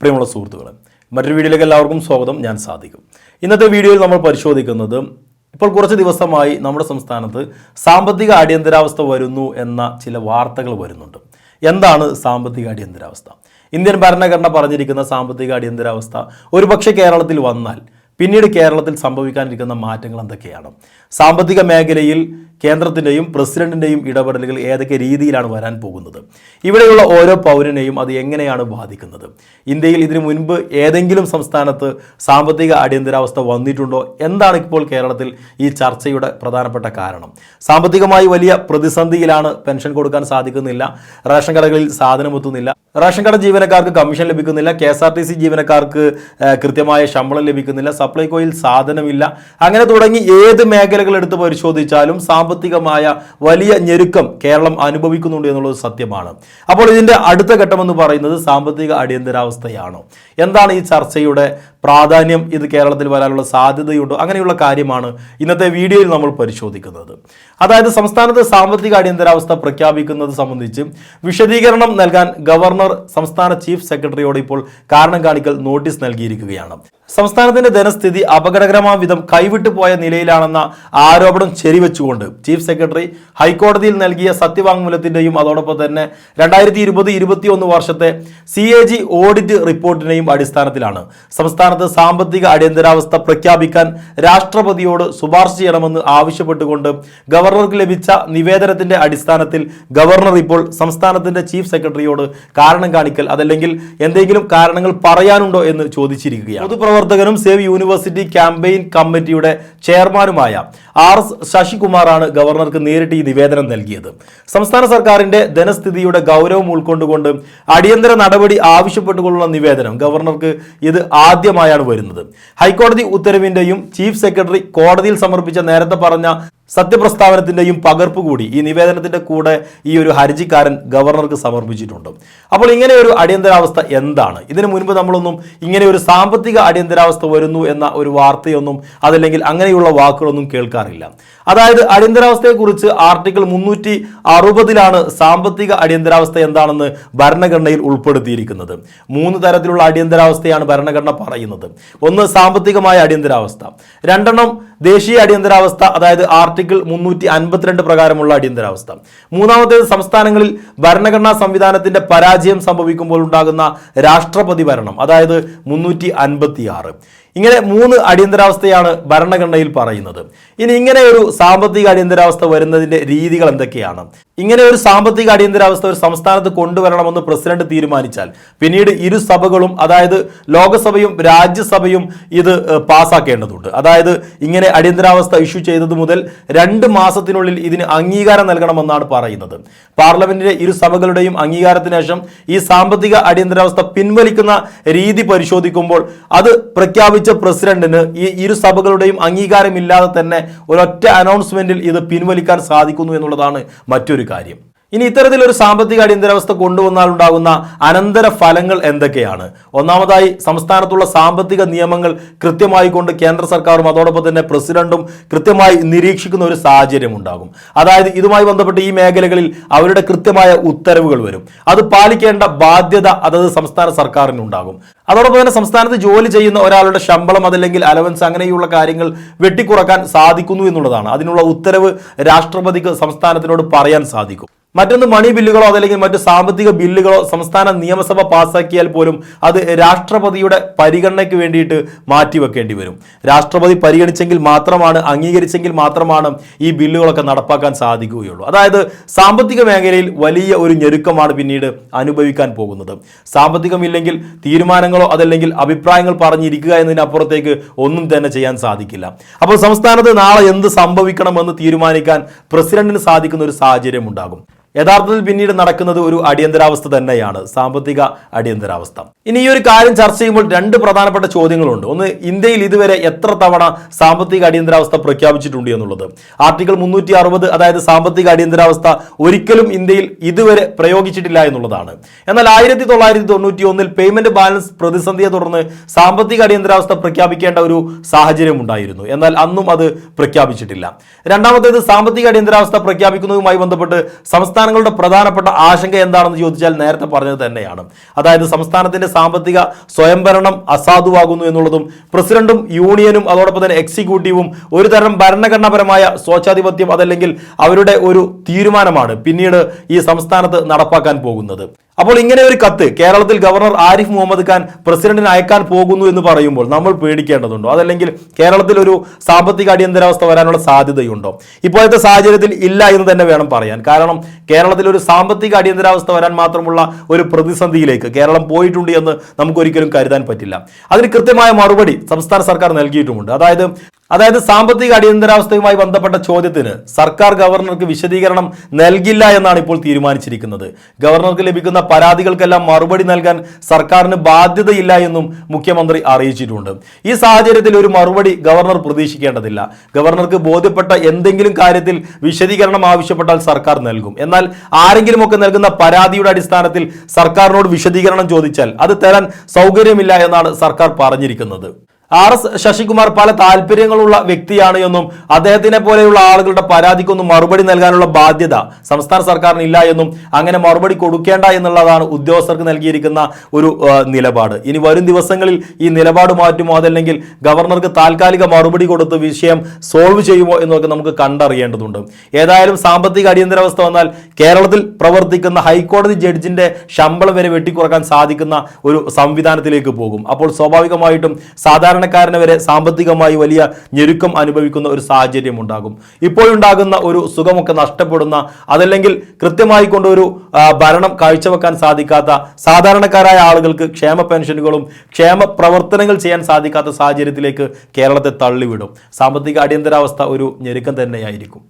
പ്രിയമുള്ള സുഹൃത്തുക്കളെ മറ്റൊരു വീഡിയോയിലേക്ക് എല്ലാവർക്കും സ്വാഗതം. ഞാൻ സാധിക്കും ഇന്നത്തെ വീഡിയോയിൽ നമ്മൾ പരിശോധിക്കുന്നത് ഇപ്പോൾ കുറച്ച് ദിവസമായി നമ്മുടെ സംസ്ഥാനത്ത് സാമ്പത്തിക അടിയന്തരാവസ്ഥ വരുന്നു എന്ന ചില വാർത്തകൾ വരുന്നുണ്ട്. എന്താണ് സാമ്പത്തിക അടിയന്തരാവസ്ഥ? ഇന്ത്യൻ ഭരണഘടന പറഞ്ഞിരിക്കുന്ന സാമ്പത്തിക അടിയന്തരാവസ്ഥ ഒരുപക്ഷെ കേരളത്തിൽ വന്നാൽ പിന്നീട് കേരളത്തിൽ സംഭവിക്കാനിരിക്കുന്ന മാറ്റങ്ങൾ എന്തൊക്കെയാണ്? സാമ്പത്തിക മേഖലയിൽ കേന്ദ്രത്തിന്റെയും പ്രസിഡന്റിന്റെയും ഇടപെടലുകൾ ഏതൊക്കെ രീതിയിലാണ് വരാൻ പോകുന്നത്? ഇവിടെയുള്ള ഓരോ പൗരനെയും അത് എങ്ങനെയാണ് ബാധിക്കുന്നത്? ഇന്ത്യയിൽ ഇതിനു മുൻപ് ഏതെങ്കിലും സംസ്ഥാനത്ത് സാമ്പത്തിക അടിയന്തരാവസ്ഥ വന്നിട്ടുണ്ടോ? എന്താണ് ഇപ്പോൾ കേരളത്തിൽ ഈ ചർച്ചയുടെ പ്രധാനപ്പെട്ട കാരണം? സാമ്പത്തികമായി വലിയ പ്രതിസന്ധിയിലാണ് പെൻഷൻ കൊടുക്കാൻ സാധിക്കുന്നില്ല റേഷൻ കടകളിൽ സാധനമെത്തുന്നില്ല റേഷൻ കട ജീവനക്കാർക്ക് കമ്മീഷൻ ലഭിക്കുന്നില്ല K S R T C ജീവനക്കാർക്ക് കൃത്യമായ ശമ്പളം ലഭിക്കുന്നില്ല സപ്ലൈകോയിൽ സാധനമില്ല. അങ്ങനെ തുടങ്ങി ഏത് മേഖലകൾ എടുത്ത് പരിശോധിച്ചാലും സാമ്പത്തികമായ വലിയ ഞെരുക്കം കേരളം അനുഭവിക്കുന്നുണ്ട് എന്നുള്ളത് സത്യമാണ്. അപ്പോൾ ഇതിന്റെ അടുത്ത ഘട്ടമെന്ന് പറയുന്നത് സാമ്പത്തിക അടിയന്തരാവസ്ഥയാണോ. എന്താണ് ഈ ചർച്ചയുടെ പ്രാധാന്യം? ഇത് കേരളത്തിൽ വരാനുള്ള സാധ്യതയുണ്ടോ? അങ്ങനെയുള്ള കാര്യമാണ് ഇന്നത്തെ വീഡിയോയിൽ നമ്മൾ പരിശോധിക്കുന്നത്. അതായത് സംസ്ഥാനത്ത് സാമ്പത്തിക അടിയന്തരാവസ്ഥ പ്രഖ്യാപിക്കുന്നത് സംബന്ധിച്ച് വിശദീകരണം നൽകാൻ ഗവർണർ സംസ്ഥാന ചീഫ് സെക്രട്ടറിയോട് ഇപ്പോൾ കാരണം കാണിക്കൽ നോട്ടീസ് നൽകിയിരിക്കുകയാണ്. സംസ്ഥാനത്തിന്റെ ധനസ്ഥിതി അപകടകരമായ വിധം കൈവിട്ടു പോയ നിലയിലാണെന്ന ആരോപണം ശരിവെച്ചുകൊണ്ട് ചീഫ് സെക്രട്ടറി ഹൈക്കോടതിയിൽ നൽകിയ സത്യവാങ്മൂലത്തിന്റെയും അതോടൊപ്പം തന്നെ രണ്ടായിരത്തി ഇരുപത് ഇരുപത്തിയൊന്ന് വർഷത്തെ സി എ ജി ഓഡിറ്റ് റിപ്പോർട്ടിനെയും അടിസ്ഥാനത്തിലാണ്. സംസ്ഥാനത്ത് സാമ്പത്തിക അടിയന്തരാവസ്ഥ പ്രഖ്യാപിക്കാൻ രാഷ്ട്രപതിയോട് ശുപാർശ ചെയ്യണമെന്ന് ആവശ്യപ്പെട്ടുകൊണ്ട് ഗവർണർക്ക് ലഭിച്ച നിവേദനത്തിന്റെ അടിസ്ഥാനത്തിൽ ഗവർണർ ഇപ്പോൾ സംസ്ഥാനത്തിന്റെ ചീഫ് സെക്രട്ടറിയോട് കാരണം കാണിക്കൽ അതല്ലെങ്കിൽ എന്തെങ്കിലും കാരണങ്ങൾ പറയാനുണ്ടോ എന്ന് ചോദിച്ചിരിക്കുകയാണ്. പൊതുപ്രവർത്തകനും സേവ് യൂണിവേഴ്സിറ്റി ക്യാമ്പയിൻ കമ്മിറ്റിയുടെ ചെയർമാനുമായ ആർ എസ് ശശികുമാറാണ് ഗവർണർക്ക് നേരിട്ട് ഈ നിവേദനം നൽകിയത്. സംസ്ഥാന സർക്കാരിന്റെ ധനസ്ഥിതിയുടെ ഗൗരവം ഉൾക്കൊണ്ടുകൊണ്ട് അടിയന്തര നടപടി ആവശ്യപ്പെട്ടുകൊണ്ടുള്ള നിവേദനം ഗവർണർക്ക് ഇത് ആദ്യമായാണ് വരുന്നത്. ഹൈക്കോടതി ഉത്തരവിന്റെയും ചീഫ് സെക്രട്ടറി കോടതിയിൽ സമർപ്പിച്ച നേരത്തെ പറഞ്ഞ സത്യപ്രസ്താവനത്തിന്റെയും പകർപ്പ് കൂടി ഈ നിവേദനത്തിന്റെ കൂടെ ഈ ഒരു ഹർജിക്കാരൻ ഗവർണർക്ക് സമർപ്പിച്ചിട്ടുണ്ട്. അപ്പോൾ ഇങ്ങനെ ഒരു അടിയന്തരാവസ്ഥ എന്താണ്? ഇതിനു മുൻപ് നമ്മളൊന്നും ഇങ്ങനെ ഒരു സാമ്പത്തിക അടിയന്തരാവസ്ഥ വരുന്നു എന്ന ഒരു വാർത്തയൊന്നും അതല്ലെങ്കിൽ അങ്ങനെയുള്ള വാക്കുകളൊന്നും കേൾക്കാറില്ല. അതായത് അടിയന്തരാവസ്ഥയെക്കുറിച്ച് ആർട്ടിക്കിൾ മുന്നൂറ്റി അറുപതിലാണ് സാമ്പത്തിക അടിയന്തരാവസ്ഥ എന്താണെന്ന് ഭരണഘടനയിൽ ഉൾപ്പെടുത്തിയിരിക്കുന്നത്. മൂന്ന് തരത്തിലുള്ള അടിയന്തരാവസ്ഥയാണ് ഭരണഘടന പറയുന്നത്. ഒന്ന് സാമ്പത്തികമായ അടിയന്തരാവസ്ഥ. രണ്ടെണ്ണം ദേശീയ അടിയന്തരാവസ്ഥ അതായത് ആർട്ടിക്കിൾ മുന്നൂറ്റി അൻപത്തിരണ്ട് പ്രകാരമുള്ള അടിയന്തരാവസ്ഥ. മൂന്നാമത്തേത് സംസ്ഥാനങ്ങളിൽ ഭരണഘടനാ സംവിധാനത്തിന്റെ പരാജയം സംഭവിക്കുമ്പോൾ ഉണ്ടാകുന്ന രാഷ്ട്രപതി ഭരണം അതായത് മുന്നൂറ്റി അൻപത്തിയാറ് ഇങ്ങനെ മൂന്ന് അടിയന്തരാവസ്ഥയാണ് ഭരണഘടനയിൽ പറയുന്നത്. ഇനി ഇങ്ങനെ ഒരു സാമ്പത്തിക അടിയന്തരാവസ്ഥ വരുന്നതിന്റെ രീതികൾ എന്തൊക്കെയാണ്? ഇങ്ങനെ ഒരു സാമ്പത്തിക അടിയന്തരാവസ്ഥ ഒരു സംസ്ഥാനത്ത് കൊണ്ടുവരണമെന്ന് പ്രസിഡന്റ് തീരുമാനിച്ചാൽ പിന്നീട് ഇരു സഭകളും അതായത് ലോകസഭയും രാജ്യസഭയും ഇത് പാസ്സാക്കേണ്ടതുണ്ട് അതായത് ഇങ്ങനെ അടിയന്തരാവസ്ഥ ഇഷ്യൂ ചെയ്തത് മുതൽ രണ്ട് മാസത്തിനുള്ളിൽ ഇതിന് അംഗീകാരം നൽകണമെന്നാണ് പറയുന്നത്. പാർലമെന്റിലെ ഇരു സഭകളുടെയും അംഗീകാരത്തിന് ശേഷം ഈ സാമ്പത്തിക അടിയന്തരാവസ്ഥ പിൻവലിക്കുന്ന രീതി പരിശോധിക്കുമ്പോൾ അത് പ്രഖ്യാപിച്ച പ്രസിഡന്റിന് ഈ ഇരു സഭകളുടെയും അംഗീകാരമില്ലാതെ തന്നെ ഒരൊറ്റ അനൗൺസ്മെന്റിൽ ഇത് പിൻവലിക്കാൻ സാധിക്കുന്നു എന്നുള്ളതാണ് മറ്റൊരു കാര്യം. ഇനി ഇത്തരത്തിലൊരു സാമ്പത്തിക അടിയന്തരാവസ്ഥ കൊണ്ടുവന്നാൽ ഉണ്ടാകുന്ന അനന്തര ഫലങ്ങൾ എന്തൊക്കെയാണ്? ഒന്നാമതായി സംസ്ഥാനത്തുള്ള സാമ്പത്തിക നിയമങ്ങൾ കൃത്യമായി കൊണ്ട് കേന്ദ്ര സർക്കാരും അതോടൊപ്പം തന്നെ പ്രസിഡന്റും കൃത്യമായി നിരീക്ഷിക്കുന്ന ഒരു സാഹചര്യം ഉണ്ടാകും. അതായത് ഇതുമായി ബന്ധപ്പെട്ട് ഈ മേഖലകളിൽ അവരുടെ കൃത്യമായ ഉത്തരവുകൾ വരും. അത് പാലിക്കേണ്ട ബാധ്യത അതത് സംസ്ഥാന സർക്കാരിനുണ്ടാകും അതോടൊപ്പം തന്നെ സംസ്ഥാനത്ത് ജോലി ചെയ്യുന്ന ഒരാളുടെ ശമ്പളം അതല്ലെങ്കിൽ അലവൻസ് അങ്ങനെയുള്ള കാര്യങ്ങൾ വെട്ടിക്കുറക്കാൻ സാധിക്കുന്നു എന്നുള്ളതാണ്. അതിനുള്ള ഉത്തരവ് രാഷ്ട്രപതിക്ക് സംസ്ഥാനത്തിനോട് പറയാൻ സാധിക്കും. മറ്റൊന്ന് മണി ബില്ലുകളോ അതല്ലെങ്കിൽ മറ്റു സാമ്പത്തിക ബില്ലുകളോ സംസ്ഥാന നിയമസഭ പാസാക്കിയാൽ പോലും അത് രാഷ്ട്രപതിയുടെ പരിഗണനയ്ക്ക് വേണ്ടിയിട്ട് മാറ്റിവെക്കേണ്ടി വരും. രാഷ്ട്രപതി പരിഗണിച്ചെങ്കിൽ മാത്രമാണ് അംഗീകരിച്ചെങ്കിൽ മാത്രമാണ് ഈ ബില്ലുകളൊക്കെ നടപ്പാക്കാൻ സാധിക്കുകയുള്ളൂ. അതായത് സാമ്പത്തിക മേഖലയിൽ വലിയ ഒരു ഞെരുക്കമാണ് പിന്നീട് അനുഭവിക്കാൻ പോകുന്നത്. സാമ്പത്തികമില്ലെങ്കിൽ തീരുമാനങ്ങളോ അതല്ലെങ്കിൽ അഭിപ്രായങ്ങൾ പറഞ്ഞിരിക്കുക എന്നതിനപ്പുറത്തേക്ക് ഒന്നും തന്നെ ചെയ്യാൻ സാധിക്കില്ല. അപ്പോൾ സംസ്ഥാനത്ത് നാളെ എന്ത് സംഭവിക്കണമെന്ന് തീരുമാനിക്കാൻ പ്രസിഡന്റിന് സാധിക്കുന്ന ഒരു സാഹചര്യം ഉണ്ടാകും. യഥാർത്ഥത്തിൽ പിന്നീട് നടക്കുന്നത് ഒരു അടിയന്തരാവസ്ഥ തന്നെയാണ് സാമ്പത്തിക അടിയന്തരാവസ്ഥ. ഇനി ഈ ഒരു കാര്യം ചർച്ച ചെയ്യുമ്പോൾ രണ്ട് പ്രധാനപ്പെട്ട ചോദ്യങ്ങളുണ്ട്. ഒന്ന് ഇന്ത്യയിൽ ഇതുവരെ എത്ര തവണ സാമ്പത്തിക അടിയന്തരാവസ്ഥ പ്രഖ്യാപിച്ചിട്ടുണ്ട് എന്നുള്ളത്? ആർട്ടിക്കിൾ മുന്നൂറ്റി അറുപത് അതായത് സാമ്പത്തിക അടിയന്തരാവസ്ഥ ഒരിക്കലും ഇന്ത്യയിൽ ഇതുവരെ പ്രയോഗിച്ചിട്ടില്ല എന്നുള്ളതാണ്. എന്നാൽ ആയിരത്തി തൊള്ളായിരത്തി തൊണ്ണൂറ്റി ഒന്നിൽ പേയ്മെന്റ് ബാലൻസ് പ്രതിസന്ധിയെ തുടർന്ന് സാമ്പത്തിക അടിയന്തരാവസ്ഥ പ്രഖ്യാപിക്കേണ്ട ഒരു സാഹചര്യം ഉണ്ടായിരുന്നു. എന്നാൽ അന്നും അത് പ്രഖ്യാപിച്ചിട്ടില്ല. രണ്ടാമത്തേത് സാമ്പത്തിക അടിയന്തരാവസ്ഥ പ്രഖ്യാപിക്കുന്നതുമായി ബന്ധപ്പെട്ട് സംസ്ഥാന സംസ്ഥാനങ്ങളുടെ പ്രധാനപ്പെട്ട ആശങ്ക എന്താണെന്ന് ചോദിച്ചാൽ നേരത്തെ പറഞ്ഞത് തന്നെയാണ്. അതായത് സംസ്ഥാനത്തിന്റെ സാമ്പത്തിക സ്വയംഭരണം അസാധുവാകുന്നു എന്നുള്ളതും പ്രസിഡന്റും യൂണിയനും അതോടൊപ്പം തന്നെ എക്സിക്യൂട്ടീവും ഒരു തരം ഭരണഘടനാപരമായ സ്വേച്ഛാധിപത്യം അതല്ലെങ്കിൽ അവരുടെ ഒരു തീരുമാനമാണ് പിന്നീട് ഈ സംസ്ഥാനത്ത് നടപ്പാക്കാൻ പോകുന്നത്. അപ്പോൾ ഇങ്ങനെ ഒരു കത്ത് കേരളത്തിൽ ഗവർണർ ആരിഫ് മുഹമ്മദ് ഖാൻ പ്രസിഡന്റിന് അയക്കാൻ പോകുന്നു എന്ന് പറയുമ്പോൾ നമ്മൾ പേടിക്കേണ്ടതുണ്ടോ? അതല്ലെങ്കിൽ കേരളത്തിൽ ഒരു സാമ്പത്തിക അടിയന്തരാവസ്ഥ വരാനുള്ള സാധ്യതയുണ്ടോ? ഇപ്പോഴത്തെ സാഹചര്യത്തിൽ ഇല്ല എന്ന് തന്നെ വേണം പറയാൻ. കാരണം കേരളത്തിൽ ഒരു സാമ്പത്തിക അടിയന്തരാവസ്ഥ വരാൻ മാത്രമുള്ള ഒരു പ്രതിസന്ധിയിലേക്ക് കേരളം പോയിട്ടുണ്ട് എന്ന് നമുക്കൊരിക്കലും കരുതാൻ പറ്റില്ല. അതിന് കൃത്യമായ മറുപടി സംസ്ഥാന സർക്കാർ നൽകിയിട്ടുമുണ്ട്. അതായത് അതായത് സാമ്പത്തിക അടിയന്തരാവസ്ഥയുമായി ബന്ധപ്പെട്ട ചോദ്യത്തിന് സർക്കാർ ഗവർണർക്ക് വിശദീകരണം നൽകില്ല എന്നാണ് ഇപ്പോൾ തീരുമാനിച്ചിരിക്കുന്നത്. ഗവർണർക്ക് ലഭിക്കുന്ന പരാതികൾക്കെല്ലാം മറുപടി നൽകാൻ സർക്കാരിന് ബാധ്യതയില്ല എന്നും മുഖ്യമന്ത്രി അറിയിച്ചിട്ടുണ്ട്. ഈ സാഹചര്യത്തിൽ ഒരു മറുപടി ഗവർണർ പ്രതീക്ഷിക്കേണ്ടതില്ല. ഗവർണർക്ക് ബോധ്യപ്പെട്ട എന്തെങ്കിലും കാര്യത്തിൽ വിശദീകരണം ആവശ്യപ്പെട്ടാൽ സർക്കാർ നൽകും. എന്നാൽ ആരെങ്കിലുമൊക്കെ നൽകുന്ന പരാതിയുടെ അടിസ്ഥാനത്തിൽ സർക്കാരിനോട് വിശദീകരണം ചോദിച്ചാൽ അത് തരാൻ സൗകര്യമില്ല എന്നാണ് സർക്കാർ പറഞ്ഞിരിക്കുന്നത്. ആർ എസ് ശശികുമാർ പല താല്പര്യങ്ങളുള്ള വ്യക്തിയാണ് എന്നും അദ്ദേഹത്തിനെ പോലെയുള്ള ആളുകളുടെ പരാതിക്കൊന്നും മറുപടി നൽകാനുള്ള ബാധ്യത സംസ്ഥാന സർക്കാരിന് ഇല്ല എന്നും അങ്ങനെ മറുപടി കൊടുക്കേണ്ട എന്നുള്ളതാണ് ഉദ്യോഗസ്ഥർക്ക് നൽകിയിരിക്കുന്ന ഒരു നിലപാട്. ഇനി വരും ദിവസങ്ങളിൽ ഈ നിലപാട് മാറ്റുമോ? അതല്ലെങ്കിൽ ഗവർണർക്ക് താൽക്കാലിക മറുപടി കൊടുത്ത് വിഷയം സോൾവ് ചെയ്യുമോ എന്നൊക്കെ നമുക്ക് കണ്ടറിയേണ്ടതുണ്ട്. ഏതായാലും സാമ്പത്തിക അടിയന്തരാവസ്ഥ വന്നാൽ കേരളത്തിൽ പ്രവർത്തിക്കുന്ന ഹൈക്കോടതി ജഡ്ജിന്റെ ശമ്പളം വരെ വെട്ടിക്കുറക്കാൻ സാധിക്കുന്ന ഒരു സംവിധാനത്തിലേക്ക് പോകും. അപ്പോൾ സ്വാഭാവികമായിട്ടും സാധാരണക്കാരന് വരെ സാമ്പത്തികമായി വലിയ ഞെരുക്കം അനുഭവിക്കുന്ന ഒരു സാഹചര്യം ഉണ്ടാകും ഇപ്പോഴുണ്ടാകുന്ന ഒരു സുഖമൊക്കെ നഷ്ടപ്പെടുന്ന അതല്ലെങ്കിൽ കൃത്യമായി കൊണ്ടൊരു ഭരണം കാഴ്ചവെക്കാൻ സാധിക്കാത്ത സാധാരണക്കാരായ ആളുകൾക്ക് ക്ഷേമ പെൻഷനുകളും ക്ഷേമ പ്രവർത്തനങ്ങൾ ചെയ്യാൻ സാധിക്കാത്ത സാഹചര്യത്തിലേക്ക് കേരളത്തെ തള്ളിവിടും. സാമ്പത്തിക അടിയന്തരാവസ്ഥ ഒരു ഞെരുക്കം തന്നെയായിരിക്കും.